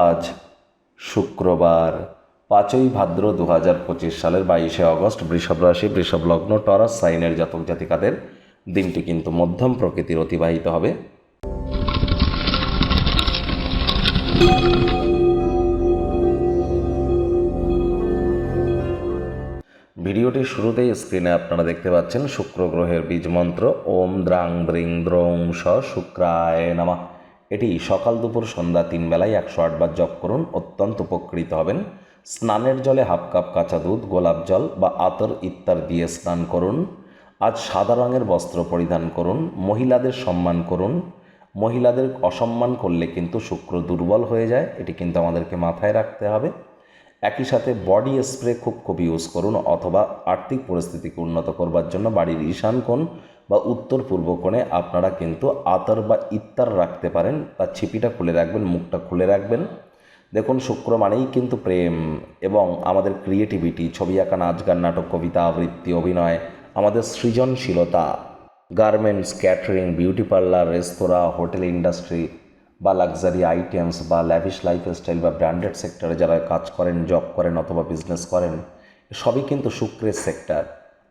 আজ শুক্রবার, পাঁচই ভাদ্র দু হাজার পঁচিশ সালের বাইশে অগস্ট, বৃষভ রাশি, বৃষভ লগ্ন, টরাস সাইনের জাতক জাতিকাদের দিনটি কিন্তু মধ্যম প্রকৃতির অতিবাহিত হবে। ভিডিওটির শুরুতেই স্ক্রিনে আপনারা দেখতে পাচ্ছেন শুক্র গ্রহের বীজ মন্ত্র, ওম দ্রাং দ্রিং দ্রৌং স শুক্রায় নামা। এটি সকাল দুপুর সন্ধ্যা তিন বেলায় একশো আটবার জপ করুন, অত্যন্ত উপকৃত হবেন। স্নানের জলে হাফ কাপ কাঁচা দুধ, গোলাপ জল বা আতর ইত্যার দিয়ে স্নান করুন। আজ সাদা রঙের বস্ত্র পরিধান করুন, মহিলাদের সম্মান করুন। মহিলাদের অসম্মান করলে কিন্তু শুক্র দুর্বল হয়ে যায়, এটি কিন্তু আমাদেরকে মাথায় রাখতে হবে। একই সাথে বডি স্প্রে খুব খুব ইউজ করুন অথবা আর্থিক পরিস্থিতিকে উন্নত করবার জন্য বাড়ির ঈশান কোণ বা উত্তর পূর্ব কোণে আপনারা কিন্তু আতর বা ইত্তার রাখতে পারেন। তার ছিপিটা খুলে রাখবেন, মুখটা খুলে রাখবেন। দেখুন, শুক্র মানেই কিন্তু প্রেম এবং আমাদের ক্রিয়েটিভিটি ছবি আঁকা, নাচ গান, নাটক, কবিতা, আবৃত্তি, অভিনয়, আমাদের সৃজনশীলতা garments catering beauty parlour restaurant hotel industry বা লাক্সারি আইটেমস বা ল্যাভিশ লাইফস্টাইল বা ব্র্যান্ডেড সেক্টরে যারা কাজ করেন জব করেন অথবা বিজনেস করেন, সবই কিন্তু শুক্রের সেক্টর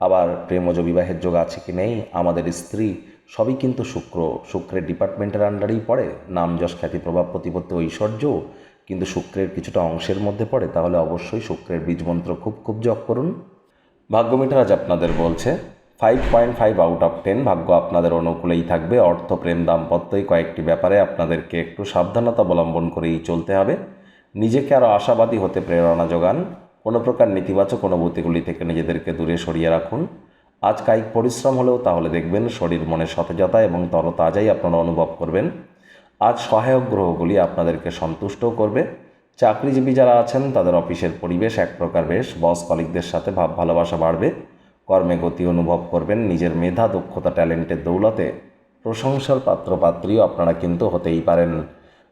আবার প্রেমজ বিবাহের যোগ আছে কি নেই? আমাদের স্ত্রী সবই কিন্তু শুক্র। শুক্রের ডিপার্টমেন্টের আন্ডারেই পড়ে। নাম যশ খ্যাতি প্রভাব প্রতিপত্তি ঐশ্বর্য। কিন্তু শুক্রের কিছুটা অংশের মধ্যে পড়ে। তাহলে অবশ্যই শুক্রের বীজমন্ত্র খুব খুব জপ করুন। ভাগ্যমিটার আজ আপনাদের বলছে five point five out of ten ভাগ্য আপনাদের অনুকূলেই থাকবে। অর্থ, প্রেম, দাম্পত্যই কয়েকটি ব্যাপারে আপনাদেরকে একটু সাবধানতা অবলম্বন করেই চলতে হবে। নিজেকে আরও আশাবাদী হতে প্রেরণা যোগান। কোনো প্রকার নেতিবাচক অনুভূতিগুলি থেকে নিজেদেরকে দূরে সরিয়ে রাখুন। আজ কায়িক পরিশ্রম হলেও তাহলে দেখবেন শরীর মনে সতেজতা এবং তরতাজাই আপনারা অনুভব করবেন। আজ সহায়ক গ্রহগুলি আপনাদেরকে সন্তুষ্টও করবে। চাকরিজীবী যারা আছেন, তাদের অফিসের পরিবেশ এক প্রকার বেশ, বস কলিকদের সাথে ভাব ভালোবাসা বাড়বে। কর্মে গতি অনুভব করবেন, নিজের মেধা, দক্ষতা, ট্যালেন্টের দৌলতে। প্রশংসার পাত্রপাত্রীও আপনারা কিন্তু হতেই পারেন।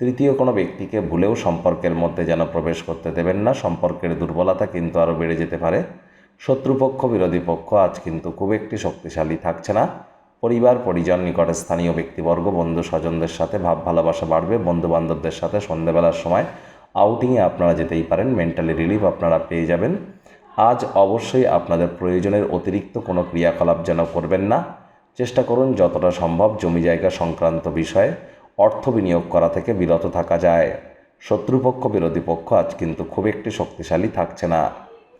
তৃতীয় কোনো ব্যক্তিকে ভুলেও সম্পর্কের মধ্যে যেন প্রবেশ করতে দেবেন না, সম্পর্কের দুর্বলতা কিন্তু আরও বেড়ে যেতে পারে। শত্রুপক্ষ, বিরোধী পক্ষ আজ কিন্তু খুব একটি শক্তিশালী থাকছে না। পরিবার, পরিজন, নিকটে স্থানীয় ব্যক্তিবর্গ, বন্ধু স্বজনদের সাথে ভাব, ভালোবাসা বাড়বে বন্ধু বান্ধবদের সাথে সন্ধেবেলার সময় আউটিংয়ে আপনারা যেতেই পারেন মেন্টালি রিলিফ আপনারা পেয়ে যাবেন। আজ অবশ্যই আপনাদের প্রয়োজনের অতিরিক্ত কোনো ক্রিয়াকলাপ যেন করবেন না। চেষ্টা করুন যতটা সম্ভব জমি জায়গা সংক্রান্ত বিষয়ে অর্থ বিনিয়োগ করা থেকে বিরত থাকা যায়। শত্রুপক্ষ, বিরোধী পক্ষ আজ কিন্তু খুব একটি শক্তিশালী থাকছে না।